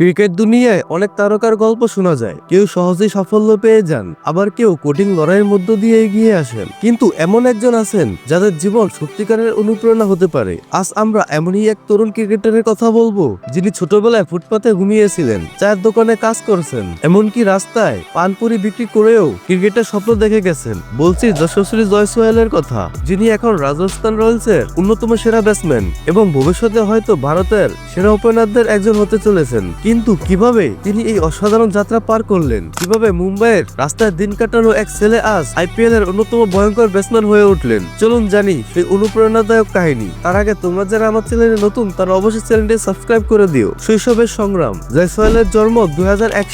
Cricket দুনিয়ায় অনেক তারকার গল্প শোনা যায়। কেউ সহজেই সাফল্য পেয়ে যান, আবার কেউ কঠিন লড়াইয়ের মধ্য দিয়ে এগিয়ে আসেন। কিন্তু এমন একজন আছেন, যাদের জীবন সত্যিকারের অনুপ্রেরণা হতে পারে। আজ আমরা এমনই এক তরুণ ক্রিকেটারের কথা বলব, যিনি ছোটবেলায় ফুটপাতে ঘুমিয়েছিলেন, চায়ের দোকানে কাজ করছেন, এমনকি রাস্তায় পানপুরি বিক্রি করেও ক্রিকেটের স্বপ্ন দেখে গেছেন। বলছি যশস্বী জয়সওয়ালের কথা, যিনি এখন রাজস্থান রয়্যালসের অন্যতম সেরা ব্যাটসম্যান এবং ভবিষ্যতে হয়তো ভারতের সেরা ওপেনারদের একজন হতে চলেছেন। কিন্তু কীভাবে তিনি এই অসাধারণ যাত্রা পার করলেন? কীভাবে মুম্বাইয়ের রাস্তায় দিন কাটানো এক ছেলে আজ আইপিএল এর অন্যতম ভয়ঙ্কর ব্যাটসম্যান হয়ে উঠলেন? চলুন জানি সেই অনুপ্রেরণাদায়ক কাহিনী। তার আগে তোমরা যারা আমার চ্যানেলে নতুন, তারা অবশ্যই চ্যানেলটি সাবস্ক্রাইব করে দিও। শৈশবের সংগ্রাম। জয়সওয়ালের জন্ম দুই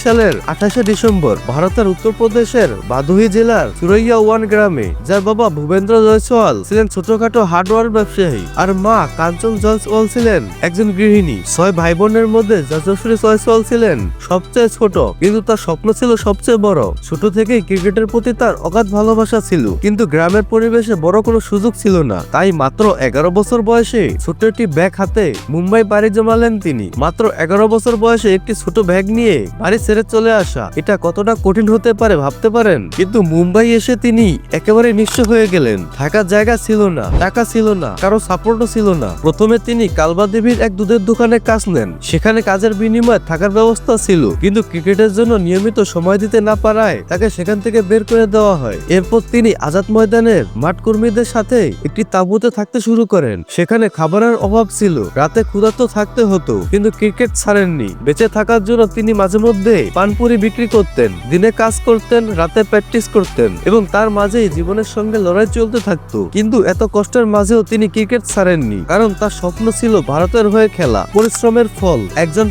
সালের আঠাশে ডিসেম্বর ভারতের উত্তরপ্রদেশের বাদুহি জেলার সুরৈয়া ওয়ান গ্রামে, যার বাবা ভূপেন্দ্র জয়সওয়াল ছিলেন ছোটখাটো হার্ডওয়ার ব্যবসায়ী। আর মা কাঞ্চন জয়সওয়াল ছিলেন একজন গৃহিণী। ছয় ভাই বোনের মধ্যে যশস্বী জয়সওয়াল ছিলেন। সবচেয়ে ছোট, কিন্তু তার স্বপ্ন ছিল সবচেয়ে বড়। ছোট থেকেই ক্রিকেটের প্রতি তার অগাধ ভালোবাসা ছিল, কিন্তু গ্রামের পরিবেশে বড় কোনো সুযোগ ছিল না। তাই মাত্র এগারো বছর বয়সে ছোট একটি ব্যাগ হাতে মুম্বাই বাড়ি জমালেন তিনি। মাত্র এগারো বছর বয়সে একটি ছোট ব্যাগ নিয়ে বাড়ি ছেড়ে চলে আসা। এটা কতটা কঠিন হতে পারে ভাবতে পারেন? কিন্তু মুম্বাই এসে তিনি একেবারে নিঃস্ব হয়ে গেলেন। থাকার জায়গা ছিল না, টাকা ছিল না, কারও সাপোর্টও ছিল না। প্রথমে তিনি কালবা দেবীর এক দুধের দোকানে কাজ নেন। সেখানে কাজের বিনিময়ে থাকার ব্যবস্থা ছিল। কিন্তু ক্রিকেটের জন্য নিয়মিত সময় দিতে না পারায় তাকে সেখান থেকে বের করে দেওয়া হয়। এরপর তিনি আজাদ ময়দানের মাঠ কর্মীদের সাথে একটি তাঁবুতে থাকতে শুরু করেন। সেখানে খাবারের অভাব ছিল। রাতে ক্ষুধার্ত থাকতে হতো, কিন্তু ক্রিকেট ছাড়েননি। বেঁচে থাকার জন্য তিনি মাঝে মধ্যে পানপুরি বিক্রি করতেন, দিনে কাজ করতেন, রাতে প্র্যাকটিস করতেন এবং তার মাঝেই জীবনের সঙ্গে লড়াই চলতে থাকতো। কিন্তু এত কষ্টের মাঝেও তিনি ক্রিকেট ছাড়েননি, কারণ তার স্বপ্ন ছিল ভারতের হয়ে খেলা। পরিশ্রমের ফল, একজন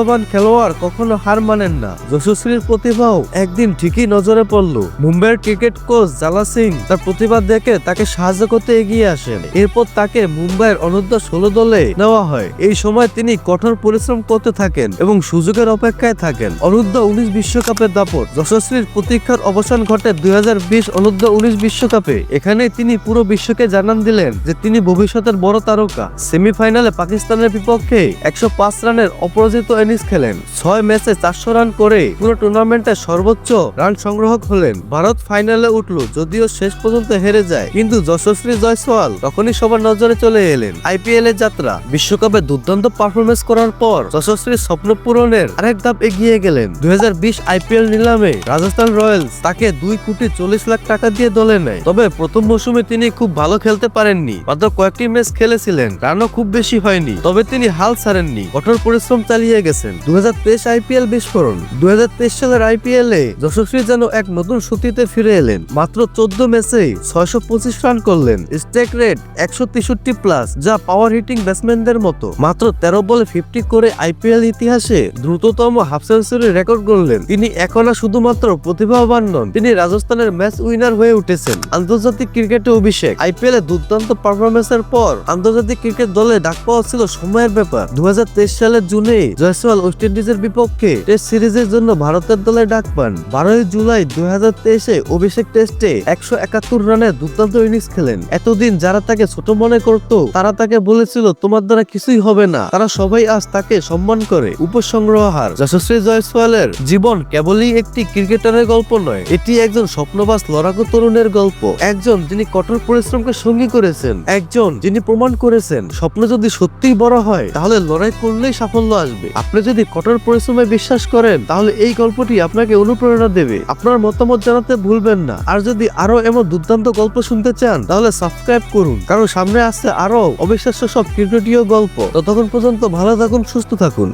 প্রতিভাবান খেলোয়াড় কখনো হার মানেন না। যশস্বীর প্রতিভাও একদিন ঠিকই নজরে পড়ল। মুম্বাইয়ের ক্রিকেট কোচ জালা সিং তার প্রতিভা দেখে তাকে সাহায্য করতে এগিয়ে আসেন। এরপর তাকে মুম্বাইয়ের অনূর্ধ্ব ষোলো দলে নেওয়া হয়। এই সময় তিনি কঠোর পরিশ্রম করতে থাকেন এবং সুযোগের অপেক্ষায় থাকেন। অনূর্ধ্ব উনিশ বিশ্বকাপের দাপট যশস্বীর প্রতীক্ষার অবসান ঘটে দুই হাজার বিশ অনূর্ধ্ব উনিশ বিশ্বকাপে। এখানে তিনি পুরো বিশ্বকে জানান দিলেন যে তিনি ভবিষ্যতের বড় তারকা। সেমিফাইনালে পাকিস্তানের বিপক্ষে একশো পাঁচ রানের অপরাজিত ইনিংস খেলেন। ছয় ম্যাচে চারশো রান করে পুরো টুর্নামেন্টে সর্বোচ্চ রান সংগ্রাহক হলেন। ভারত ফাইনালে উঠল, যদিও শেষ পর্যন্ত হেরে যায়। কিন্তু যশস্বী জয়সওয়াল তখনই সবার নজরে চলে এলেন আইপিএল এর যাত্রা। বিশ্বকাপে দুর্দান্ত পারফরমেন্স করার পর যশস্বীর স্বপ্ন পূরণের আরেক ধাপ এগিয়ে গেলেন। দুই আইপিএল নিলামে রাজস্থান রয়্যালস তাকে দুই কোটি চল্লিশ লাখ টাকা দিয়ে দলে নেয়। তবে প্রথম মৌসুমে তিনি খুব ভালো খেলতে পারেননি, মাত্র কয়েকটি ম্যাচ খেলেছিলেন। রানও খুব বেশি হয়নি, তবে তিনি হাল ছাড়েননি। কঠোর পরিশ্রম চালিয়ে গেছেন। হাজার তেইশ আইপিএল বিস্ফোরণ। দুই হাজার তেইশ সালের আইপিএল এ যশস্বী যেন এক নতুন শক্তিতে ফিরে এলেন। মাত্র চোদ্দ ম্যাচে ছয়শো পঁচিশ রান করলেন। স্ট্রাইক রেট একশো তেষট্টি প্লাস, যা পাওয়ার হিটিং ব্যাটসম্যানদের মতো। মাত্র তেরো বলে ফিফটি করে আইপিএল ইতিহাসে দ্রুততম হাফ সেঞ্চুরি রেকর্ড করলেন তিনি এখন শুধুমাত্র প্রতিভাবান নন, তিনি রাজস্থানের ম্যাচ উইনার হয়ে উঠেছেন। আন্তর্জাতিক ক্রিকেটে অভিষেক। আইপিএল এ দুর্দান্ত পারফরমেন্সের পর আন্তর্জাতিক ক্রিকেট দলে ডাক পাওয়া ছিল সময়ের ব্যাপার। দুই হাজার তেইশ সালের জুনে জয়সওয়াল ওয়েস্ট ইন্ডিজের বিপক্ষে টেস্ট সিরিজের জন্য ভারতের দলে ডাক পান। বারোই জুলাই দুই হাজার তেইশে অভিষেক টেস্টে একশো একাত্তর রানের দুর্দান্ত ইনিংস খেলেন। এতদিন যারা তাকে ছোট মনে করত, তারা তাকে বলেছিল, তোমার দ্বারা কিছুই হবে না। তারা সবাই আজ তাকে সম্মান করে। উপসংগ্রহার যশস্বী জয়সওয়ালের জীবন কেবলই একটি ক্রিকেটারের গল্প নয়, এটি একজন স্বপ্নবাস লড়াকু তরুণের গল্প। একজন যিনি কঠোর পরিশ্রমকে সঙ্গী করেছেন, একজন যিনি প্রমাণ করেছেন, স্বপ্ন যদি সত্যিই বড় হয়, তাহলে লড়াই করলেই সাফল্য আসবে। আপনি যদি কঠোর পরিশ্রমে বিশ্বাস করেন, তাহলে এই গল্পটি আপনাকে অনুপ্রেরণা দেবে। আপনার মতামত জানাতে ভুলবেন না। আর যদি আরও এমন দুর্দান্ত গল্প শুনতে চান, তাহলে সাবস্ক্রাইব করুন। কারণ সামনে আসছে আরও অবিশ্বাস্য সব ক্রিকেটীয় গল্প। ততক্ষণ পর্যন্ত ভালো থাকুন, সুস্থ থাকুন।